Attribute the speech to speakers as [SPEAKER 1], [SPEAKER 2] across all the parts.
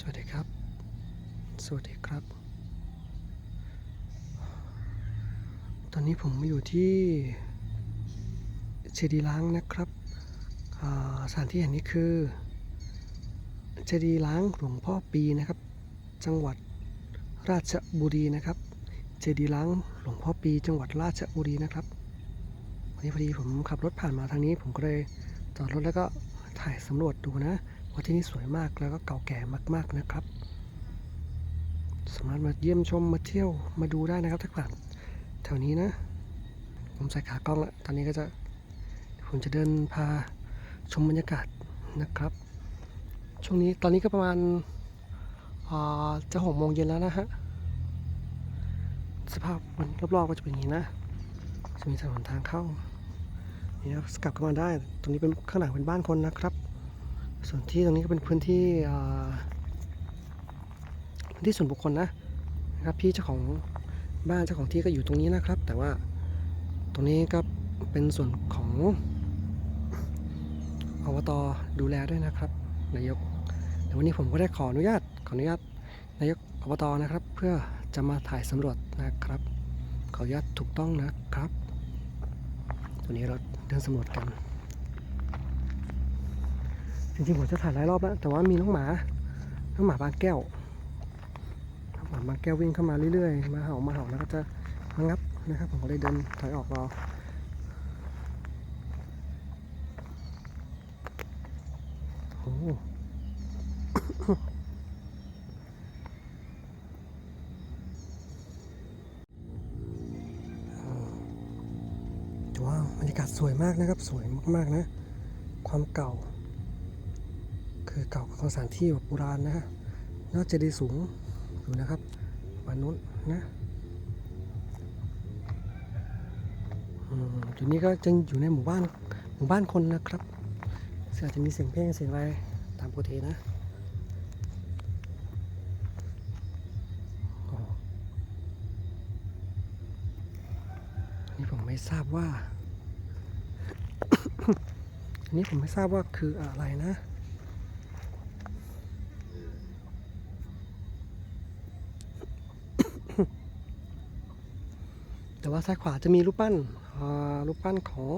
[SPEAKER 1] สวัสดีครับ สวัสดีครับ ตอนนี้ผมมาอยู่ที่เจดีล้างนะครับสถานที่แห่งนี้คือเจดีล้างหลวงพ่อปีนะครับ จังหวัดราชบุรีนะครับ เจดีล้างหลวงพ่อปีจังหวัดราชบุรีนะครับวันนี้พอดีผมขับรถผ่านมาทางนี้ ผมก็เลยจอดรถแล้วก็ถ่ายสำรวจดูนะ ว่าที่นี่สวยมากแล้วก็เก่าแก่มาก ๆนะครับ สามารถมาเยี่ยมชมมาเที่ยวมาดูได้นะครับถ้าผ่านแถวนี้นะ ผมใส่ขากล้องแล้วตอนนี้ก็จะผมจะเดินพาชมบรรยากาศนะครับ ช่วงนี้ตอนนี้ก็ประมาณาจะหกโมงเย็นแล้วนะฮะ สภาพมันรอบๆก็จะเป็นอย่างนี้นะ จะมีถนนทางเข้านี่ครับกลับเข้ามาได้ ตรงนี้เป็นข้างหลังเป็นบ้านคนนะครับ ส่วนที่ตรงนี้ก็เป็นพื้นที่พื้นที่ส่วนบุคคลนะนะครับพี่เจ้าของบ้านเจ้าของที่ก็อยู่ตรงนี้นะครับ แต่ว่าตรงนี้ก็เป็นส่วนของอบตดูแลด้วยนะครับนายกเดี๋ยววันนี้ผมก็ได้ขออนุญาตขออนุญาตนายกอบตนะครับ เพื่อจะมาถ่ายสำรวจนะครับ ขออนุญาตถูกต้องนะครับ ตัวนี้เราเดินสำรวจกัน จริงๆผมจะถ่ายหลายรอบแล้วแต่ว่ามีน้องหมา น้องหมาบางแก้ว น้องหมาบางแก้ววิ่งเข้ามาเรื่อยๆ มาเห่ามาเห่าแล้วก็จะมางับนะครับ ผมก็เลยเดินถอยออกรอโอ้ว้าวบรรยากาศสวยมากนะครับ สวยมากๆนะ ความเก่า คือเก่าของสถานที่แบบโบราณนะฮะยอดเจดีย์สูงอยู่นะครับวันนู้นนะอืมจุดนี้ก็จะอยู่ในหมู่บ้านหมู่บ้านคนนะครับอาจจะมีเสียงเพลงเสียงอะไรตามปกตินะอ๋อนนี่ผมไม่ทราบว่า อันนี้ผมไม่ทราบว่าคืออะไรนะ แต่ว่าซ้ายขวาจะมีรูปปั้นรูปปั้นของ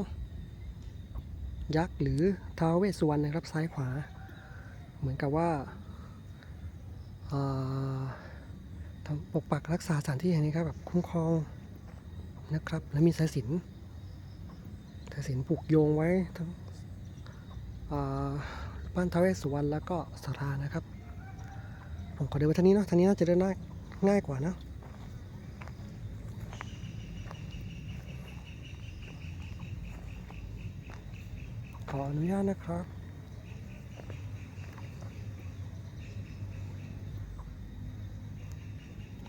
[SPEAKER 1] ยักษ์หรือท้าวเวสสุวรรณนะครับซ้ายขวา เหมือนกับว่าทำปกปักรักษาสถานที่แห่งนี้ครับแบบคุ้มครองนะครับ และมีสายสินสายสินผูกโยงไว้ทั้งรูปปั้นท้าวเวสสุวรรณแล้วก็สารานะครับ ผมขอเดินไปทางนี้เนาะทางนี้น่าจะเดินได้ง่ายกว่านะ ขออ นุญาตนะครับ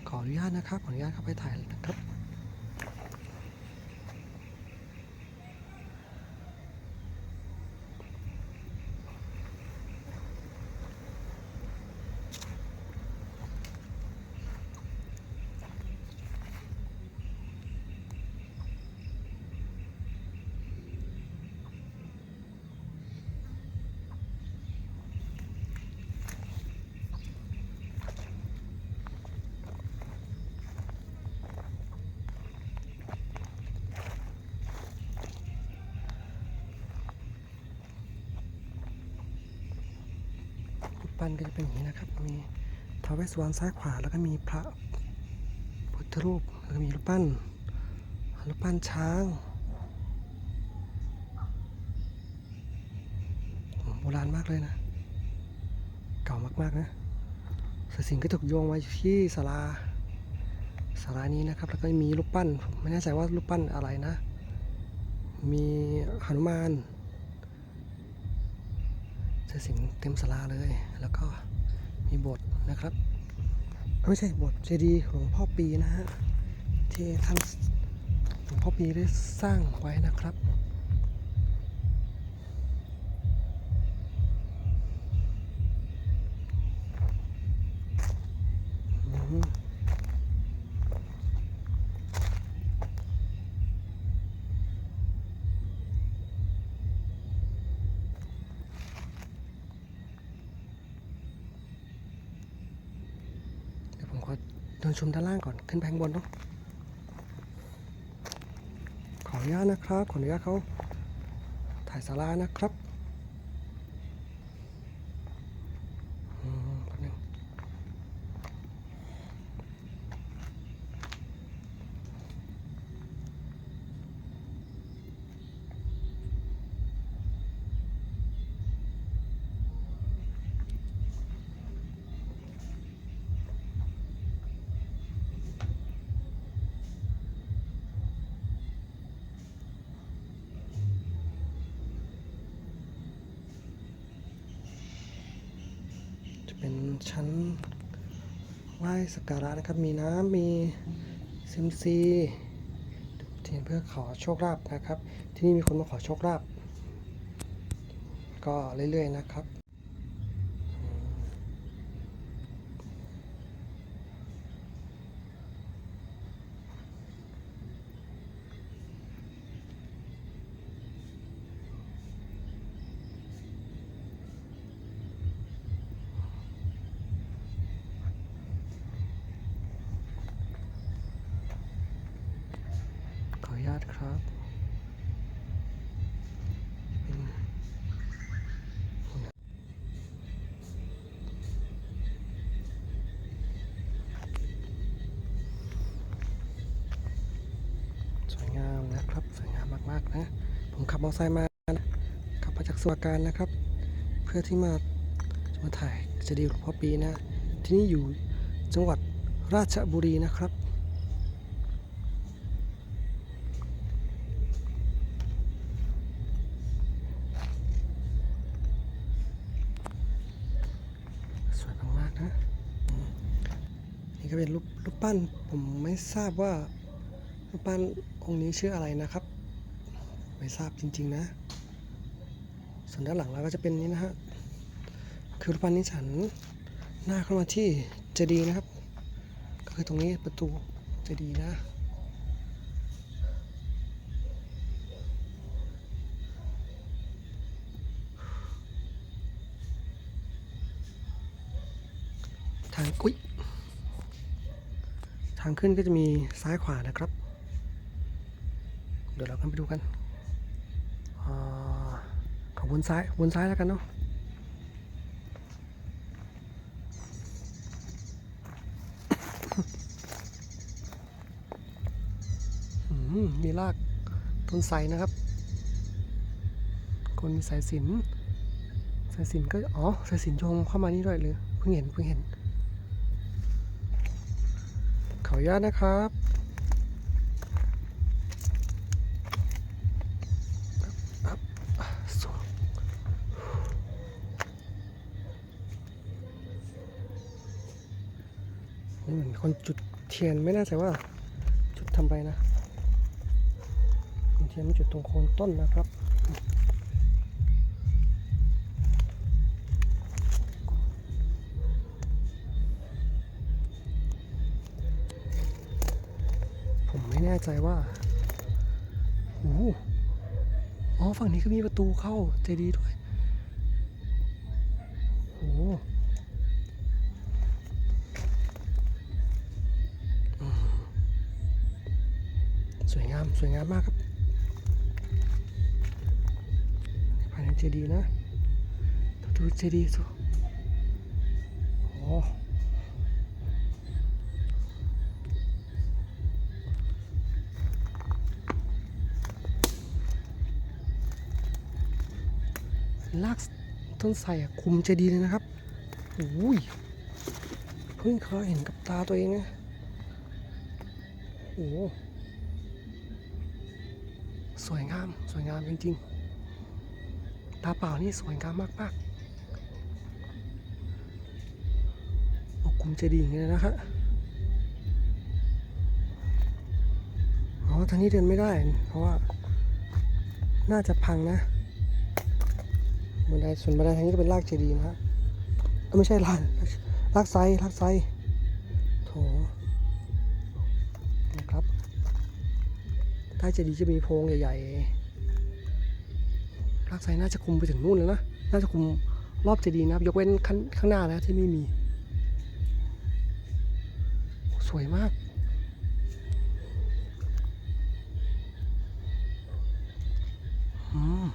[SPEAKER 1] ขออนุญาตนะครับ ขออนุญาตเข้าไปถ่ายนะครับ ปั้นก็จะเป็นอย่างนี้นะครับ มีทาวเวสวรรณซ้ายขวา แล้วก็มีพระพุทธรูป แล้วก็มีรูปปั้นรูปปั้นช้าง โบราณมากเลยนะ เก่ามากๆนะสายสิญจนก็ถูกโยงไว้อยู่ที่ศาลาศาลานี้นะครับ แล้วก็มีรูปปั้น ไม่แน่ใจว่ารูปปั้นอะไรนะ มีหนุมาน สายสินเต็มศาลาเลย แล้วก็มีบทนะครับไม่ใช่บทเจดีย์หลวงพ่อปีนะฮะที่ท่านหลวงพ่อปีได้สร้างไว้นะครับ อืม อเดิน ชมด้านล่างก่อนขึ้นไปข้างบนเนาะขออนุญาตนะครับ ขออนุญาตเขาถ่ายสารานะครับอืมแป๊บนึง จะเป็นชั้นไหว้ สักการะนะครับ มีน้ำมีซิมซีเทียนเพื่อขอโชคลาภนะครับ ที่นี่มีคนมาขอโชคลาภก็เรื่อยๆนะครับ ขออนุญาตครับเป็นสวยงามนะครับ สวยงามมากๆนะ ผมขับม อไซมานะขับมาจากสวัสการนะครับ เพื่อที่มาจะมาถ่ายเจดีย์หลวงพ่อปีนะ ที่นี่อยู่จังหวัดราชบุรีนะครับสวยมากๆนะนี่ก็เป็นรูปรูปปั้นผมไม่ทราบว่ารูปปั้นองค์นี้ชื่ออะไรนะครับ ไม่ทราบจริง ๆ นะ ส่วนด้านหลังเราก็จะเป็นนี้นะฮะ คือรูปปั้นนี้ฉันหน้าเข้ามาที่เจดีนะครับ ก็คือตรงนี้ประตูเจดีนะทางกุ้ยทางขึ้นก็จะมีซ้ายขวานะครับ เดี๋ยวเราขึ้นไปดูกัน ของบนซ้ายบนซ้ายแล้วกันเนาะมีรากต้นไทรนะครับ คนมีสายสิน สายสินก็ อ๋อ สายสินโยงเข้ามานี่ด้วยเลยเพิ่งเห็น เพิ่งเห็น ขออนุญาตนะครับ เทียนไม่แน่ใจว่าจุดทำไปนะมีเทียนไม่จุดตรงโคนต้นนะครับผมไม่แน่ใจว่าโอ้โหอ๋อ ฝั่งนี้ก็มีประตูเข้าเจดีย์ด้วย เจดีย์สิโอ้ลากต้นไทรอะคุมเจดีย์เลยนะครับโอ้ยเพิ่งเคยเห็นกับตาตัวเองนะโอ้โหสวยงาม สวยงามจริงๆ ตาเปล่านี่สวยงามมากๆ เจดีย์อย่างนี้นะครับอ๋อทางนี้เดินไม่ได้ เพราะว่า น่าจะพังนะบันไดส่วนบันไดทางนี้ก็เป็นรากเจดีย์นะฮะไม่ใช่รากรากไซรากไซโถนะครับใต้เจดีย์จะมีโพรงใหญ่ๆรากไซน่าจะคุมไปถึงนู่นแล้วนะน่าจะคุมรอบเจดีย์นะครับ ยกเว้นข้างข้างหน้านะที่ไม่มี สวยมากอืม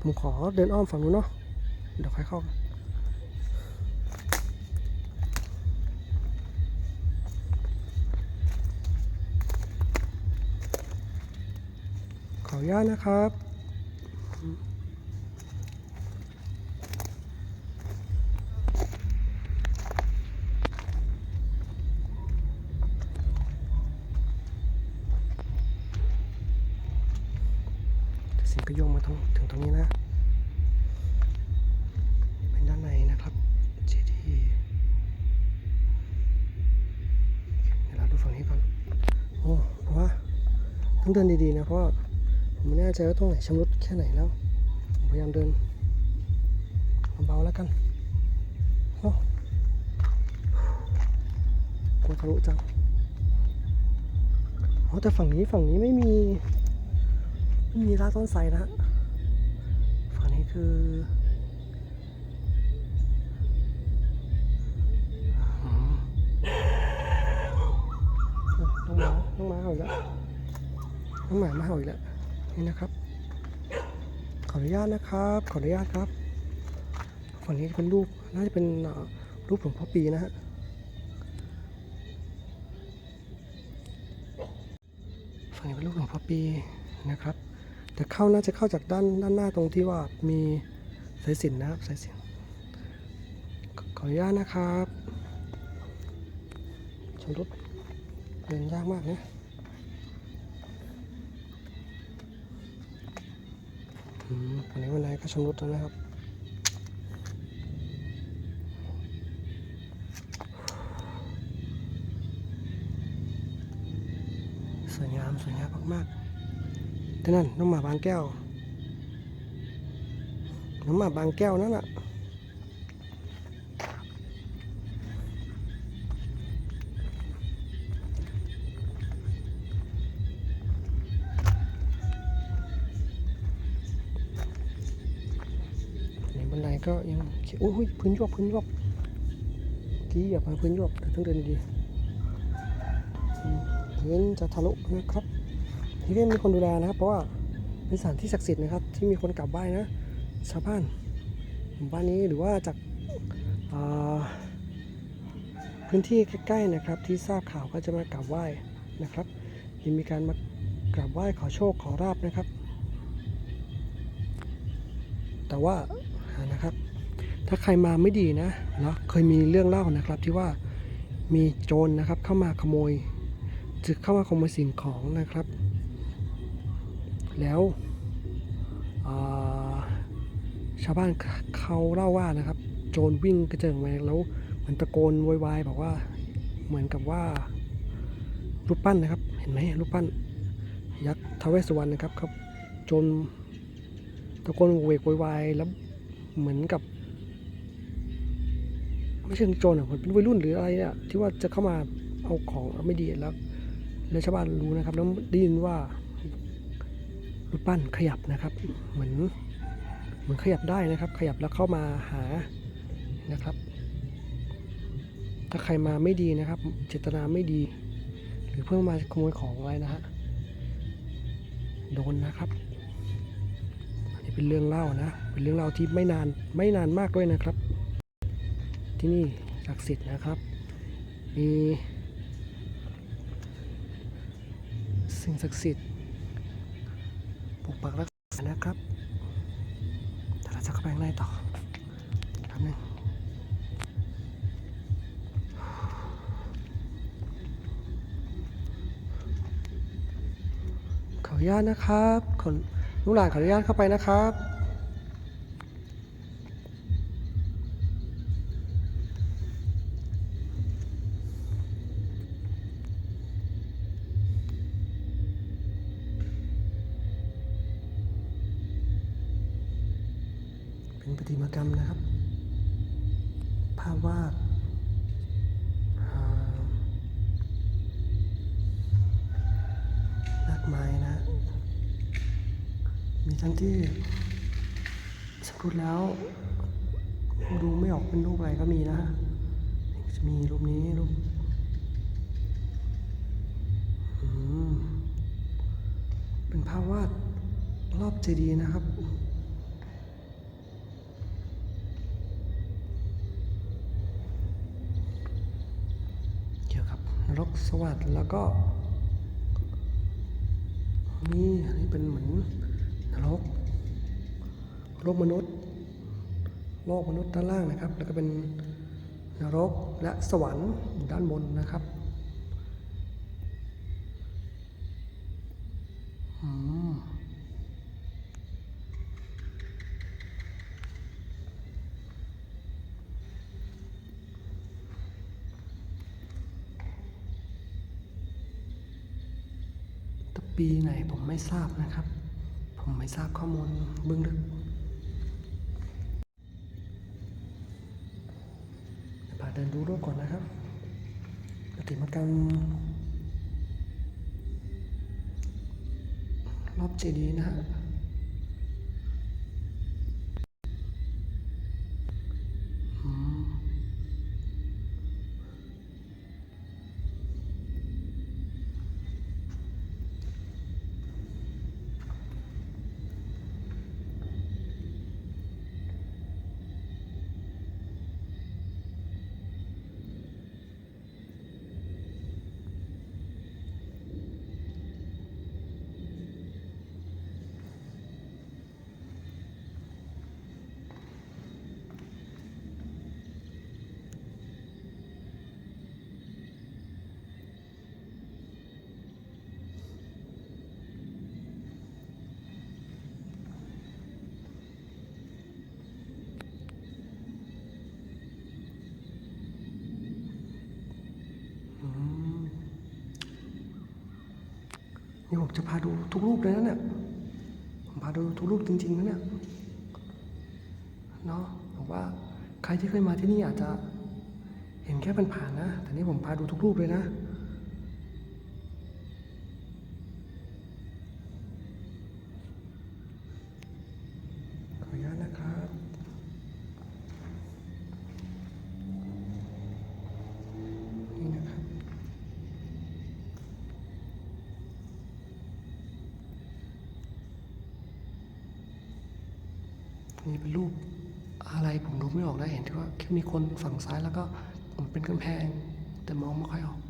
[SPEAKER 1] ผมขอเดินอ้อมฝั่งนู้นเนาะ เดี๋ยวค่อยเข้าขออนุญาตนะครับ เดินดีๆนะเพราะผมไม่แน่ใจว่าตรงไหนชำรุดแค่ไหนแล้วผมพยายามเดินเบาๆแล้วกันโอ้กลัวทะลุจังอ๋อแต่ฝั่งนี้ฝั่งนี้ไม่มีไม่มีรากต้นไทรนะฝั่งนี้คือน้องหมาน้องหมาเห่าอีกแล้ว น้องหมามาเห่าอีกแล้วนี่นะครับ ขออนุญาตนะครับ ขออนุญาตครับฝั่งนี้เป็นรูปน่าจะเป็นรูปหลวงพ่อปีนะฮะฝั่งนี้เป็นรูปหลวงพ่อปีนะครับ แต่เข้าน่าจะเข้าจากด้านด้านหน้าตรงที่ว่ามีสายสิญจนนะครับสายสิญจนขขออนุญาตนะครับชำรุดเดินยากมากนะ อันนี้วันไหนก็ชำรุดแล้วนะครับสวยงามสวยงามมากๆที่นั่นน้องหมาบางแก้ว น้องหมาบางแก้วนั่นแหละ ก็ยังโอ้ยพื้นยวบพื้นยวบกี้อย่ามาพื้นยวบแต่ต้องเดินดีพื้นจะทะลุนะครับที่นี่มีคนดูแลนะครับเพราะว่าเป็นสถานที่ศักดิ์สิทธิ์นะครับ ที่มีคนกราบไหว้นะชาวบ้านหมู่บ้านนี้หรือว่าจากาพื้นที่ใกล้ๆนะครับ ที่ทราบข่าวก็จะมากราบไหว้นะครับยังมีการมากราบไหว้ขอโชคขอราบนะครับ แต่ว่า นะครับ ถ้าใครมาไม่ดีนะเนาะเคยมีเรื่องเล่านะครับที่ว่ามีโจรนะครับเข้ามาขโมยจะเข้ามาขโมยสิ่งของนะครับ แล้วชาวบ้านเขาเล่าว่านะครับ โจรวิ่งกระเจิงมาแล้วเหมือนตะโกนโวยวายบอกว่าเหมือนกับว่ารูปปั้นนะครับ เห็นไหมรูปปั้น ยักษ์ทวเวสสุวรรณนะครับครับ โจรตะโกนโวกโวยวายแล้ว เหมือนกับ ไม่ใช่โจรอะเหมือนเป็นวัยรุ่นหรืออะไรเนี่ยที่ว่าจะเข้ามาเอาของไม่ดีแล้วแล้วชาวบ้านรู้นะครับแล้วได้ยินว่ารูปปั้นขยับนะครับ เหมือนเหมือนขยับได้นะครับ ขยับแล้วเข้ามาหานะครับ ถ้าใครมาไม่ดีนะครับ เจตนาไม่ดี หรือเพิ่งมาขโมยของอะไรนะฮะโดนนะครับ อันนี้เป็นเรื่องเล่านะ เป็นเรื่องเล่าที่ไม่นานไม่นานมากด้วยนะครับ ที่นี่ศักดิ์สิทธิ์นะครับ มีสิ่งศักดิ์สิทธิ์ปกปักรักษานะครับแต่เราจะเข้าไปข้างในต่อแป๊บนึงขออนุญาตนะครับขอลูกหลานขออนุญาตเข้าไปนะครับ เป็นประ ติมากรรมนะครับ ภาพวาดอ่ามากมายนะ มีทั้งที่สำรุดแล้วดูไม่ออกเป็นรูปอะไรก็มีนะจะมีรูปนี้รูปเป็นภาพวาดรอบเจดีย์นะครับ เกี่ยวกับนรก สวัสดแล้วก็นี่อันนี้เป็นเหมือนนรกโลกมนุษย์ โลกมนุษย์ด้านล่างนะครับ แล้วก็เป็นนรกและสวรรค์อยู่ด้านบนนะครับอืมแต่ ปีไหนผมไม่ทราบนะครับ ผมไม่ทราบข้อมูลเบื้องลึกพาเดินดูรูปก่อนนะครับปฏิมากรรมรอบเจดีย์นะฮะ นี่ผมจะพาดูทุกรูปเลยนะเนี่ยผมพาดูทุกรูปจริงๆนะเนี่ยเนาะบอกว่าใครที่เคยมาที่นี่อาจจะเห็นแค่ผ่านๆนะ แต่นี่ผมพาดูทุกรูปเลยนะ ขออนุญาตนะครับ นี่นะครับ นี่เป็นรูปอะไรผมดูไม่ออกนะเห็นที่ว่าแค่ มีคนฝั่งซ้ายแล้วก็มันเป็นกำแพง แต่มองไม่ค่อยออก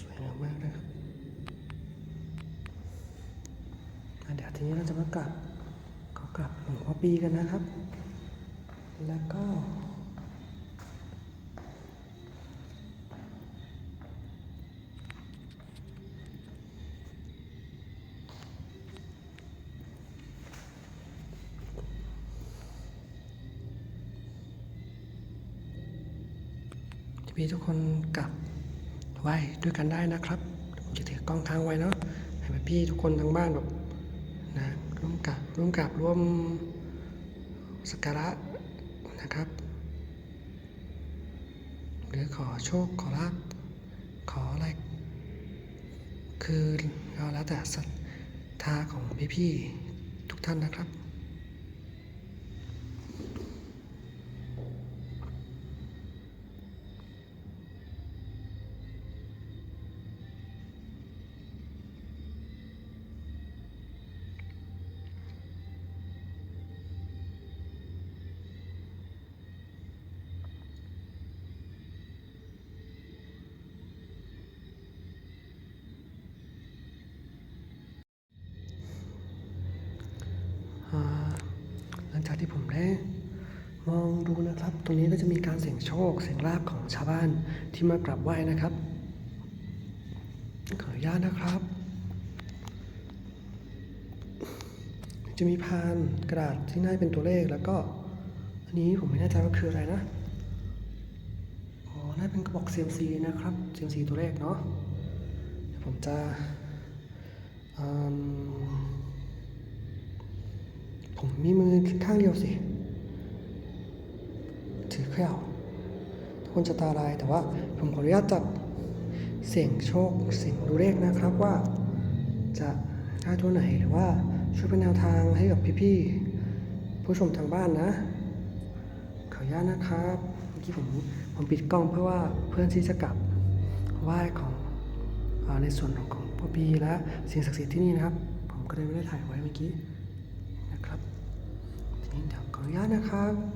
[SPEAKER 1] สวยงามมากนะครับอะเดี๋ยวทีนี้เราจะมากราบขอกราบ หลวงพ่อปีกันนะครับ แล้วก็ พี่ทุกคนกลับไหวด้วยกันได้นะครับผมจะถือกล้องค้างไว้เนาะให้พี่ทุกคนทั้งบ้านแบบนะร่วมกับร่วมกับร่วม สักการะนะครับ หรือขอโชคขอลาบขออะไร คือก็แล้วแต่ศรัทธาของพี่ๆทุกท่านนะครับ อ่าหลังจากที่ผมได้มองดูนะครับ ตรงนี้ก็จะมีการเสี่ยงโชค เสี่ยงลาบของชาวบ้านที่มากราบไหว้นะครับ ขออนุญาตนะครับ จะมีพานกระดาษที่น้าเป็นตัวเลขแล้วก็ อันนี้ผมไม่แน่ใจว่าคืออะไรนะอ๋อน่าเป็นกระบอก CMC นะครับ CMC ตัวเลขเนาะเดี๋ยวผมจะมผมมีมือข้างเดียวสิ ขย่าคนจะตาลายแต่ว่าผมขออนุญาตจับเสี่ยงโชคเสี่ยงดูเลขนะครับว่า จะได้ตัวไหนหรือว่าช่วยเป็นแนวทางให้กับพี่ๆผู้ชมทางบ้านนะขออนุญาตนะครับเมื่อกี้ผมผมปิดกล้องเพื่อว่าเพื่อนที่จะกลับไหว้ของในส่วนของของพ่อปีและสิ่งศักดิ์สิทธิ์ที่นี่นะครับ ผมก็เลยไม่ได้ถ่ายไว้เมื่อกี้นะครับทีนี้เดี๋ยวขออนุญาตนะครับ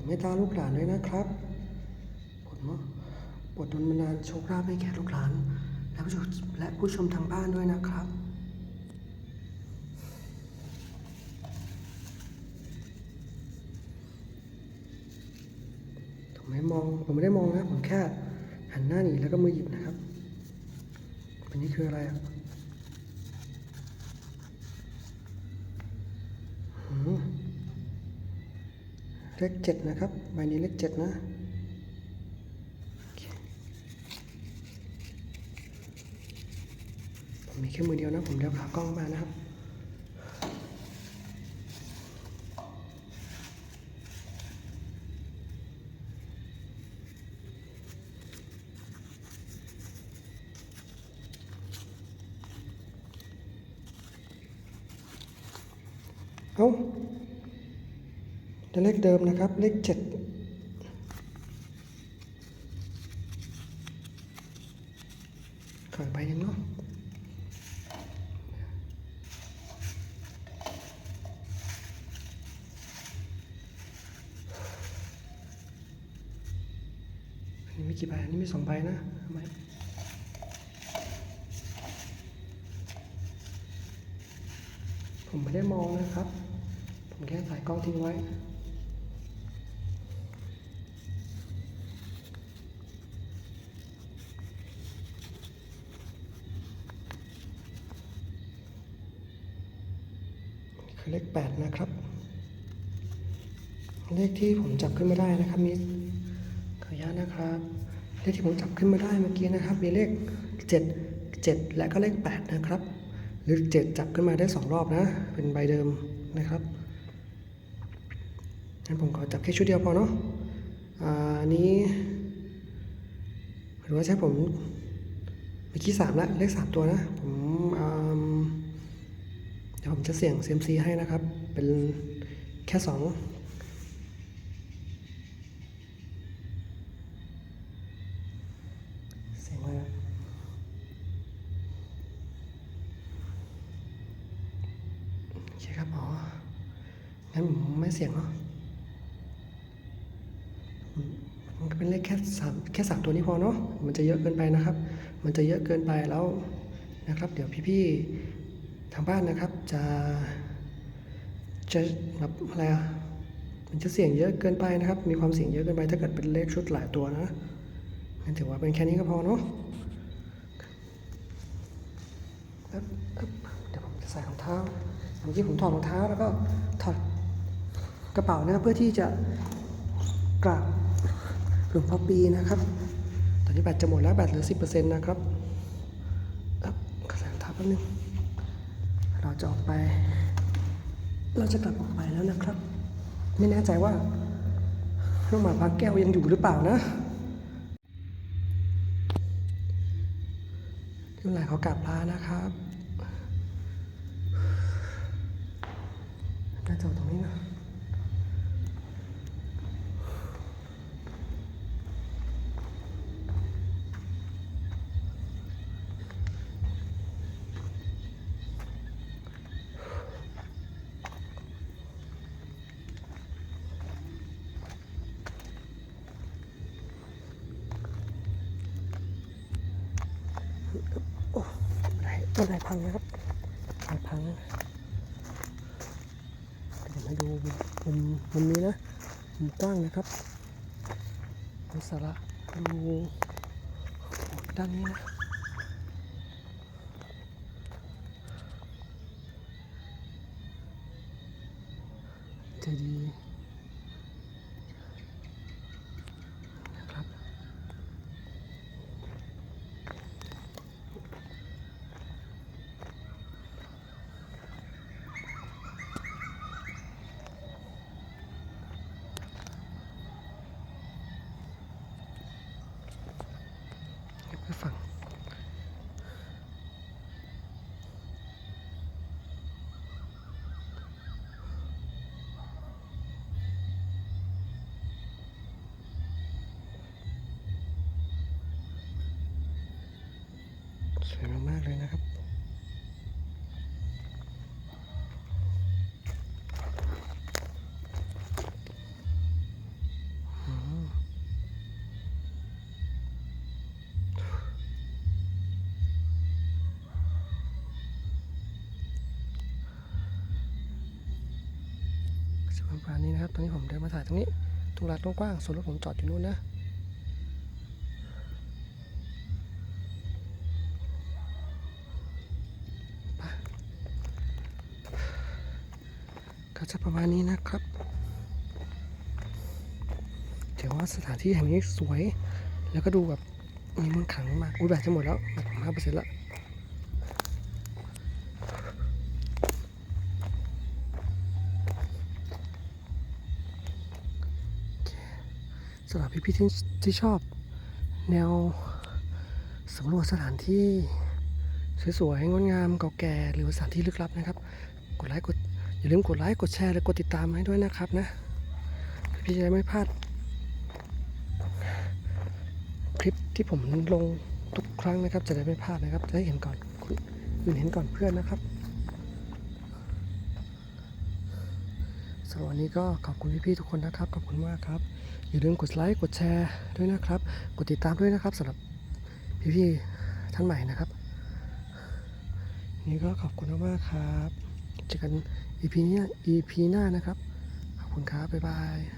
[SPEAKER 1] ดเมตตาลูกหลานด้วยนะครับปรดมโปรดดลบันาลโชคลาภให้แก่ลูกหลาน และผู้ชมและผู้ชมทางบ้านด้วยนะครับผมไม่มองผมไม่ได้มองนะผมแค่หันหน้าหนีแล้วก็มือหยิบนะครับอันนี้คืออะไรอะหืม เลขเจ็ดนะครับใบนี้เลขเจ็ดนะผมมีแค่มือเดียวนะผมเดี๋ยวขากล้องมานะครับ เอา เลขเดิมนะครับ เลขเจ็ดขอยไปยังเนาะอันนี้มีกี่ใบอันนี้มีสองใบนะทำไมผมไม่ได้มองนะครับ ผมแค่ถ่ายกล้องทิ้งไว้ เลขแปดนะครับ เลขที่ผมจับขึ้นมาได้นะครับมีขออนุญาตนะครับ เลขที่ผมจับขึ้นมาได้เมื่อกี้นะครับ มีเลขเจ็ดเจ็ดและก็เลขแปดนะครับหรือเจ็ดจับขึ้นมาได้สองรอบนะ เป็นใบเดิมนะครับงั้นผมขอจับแค่ชุดเดียวพอเนาะอ่าอันนี้หรือว่าใช้ผมเมื่อกี้สามละเลขสามตัวนะ ผม ผมจะเสี่ยง CMC ให้นะครับ เป็นแค่สองเสียงอะไรโอเคครับ อ๋อ งั้นผมไม่เสี่ยงเนาะมันเป็นเลขแค่สามแค่สามตัวนี้พอเนาะ มันจะเยอะเกินไปนะครับ มันจะเยอะเกินไปแล้วนะครับ เดี๋ยวพี่ๆ ทางบ้านนะครับจะจะแบบอะไรอะมันจะเสี่ยงเยอะเกินไปนะครับ มีความเสี่ยงเยอะเกินไปถ้าเกิดเป็นเลขชุดหลายตัวนะงั้นถือว่าเป็นแค่นี้ก็พอเนาะเดี๋ยวผมจะใส่รองเท้าเมื่อกี้ผมถอดรองเท้าแล้วก็ถอดกระเป๋านะเพื่อที่จะกราบหลวงพ่อปีนะครับ ตอนนี้แบตจะหมดแล้วแบตเหลือสิบเปอร์เซ็นต์นะครับอ๊บใส่รองเท้าแป๊บนึง จะออกไป เราจะกลับออกไปแล้วนะครับ ไม่แน่ใจว่าน้องหมาพักแก้วยังอยู่หรือเปล่านะที่ไหนเขากลับลานะครับน่าจะตรงนี้นะ โอ้บันไดบันไดพังนะครับบันไดพังเดี๋ยวผมให้ดูมุมมุมนี้นะ มุม กว้างนะครับมีสาระดูด้านนี้นะเจดีย์ วยมากเลยนะครับอืมจะเป็นประมาณนี้นะครับ ตอนนี้ผมเดินมาถ่ายตรงนี้ตรงลานกว้างๆส่วนรถผมจอดอยู่นู่นนะ มาณนี้นะครับถือว่าสถานที่แห่งนี้สวย แล้วก็ดูแบบมีมนต์ขังมาก อุ้ยแบตจะหมดแล้วแบตห้าเปอร์เซ็นต์ละสำหรับพี่ๆที่ที่ชอบ แนวสำรวจสถานที่ สวยๆงดงามเก่าแก่หรือสถานที่ลึกลับนะครับ กดไลค์กด อย่าลืมกดไลค์กดแชร์และกดติดตามให้ด้วยนะครับนะพี่จะไม่พลาด คลิปที่ผมลงทุกครั้งนะครับ จะได้ไม่พลาดนะครับ จะได้เห็นก่อนคนอื่นเห็นก่อนเพื่อนนะครับสำหรับวันนี้ก็ขอบคุณพี่ๆทุกคนนะครับ ขอบคุณมากครับ อย่าลืมกดไลค์กดแชร์ด้วยนะครับ กดติดตามด้วยนะครับสำหรับพี่ๆท่านใหม่นะครับ นี่ก็ขอบคุณมากๆครับเจอกัน EP นี้ EP หน้านะครับ ขอบคุณครับ บ๊ายบาย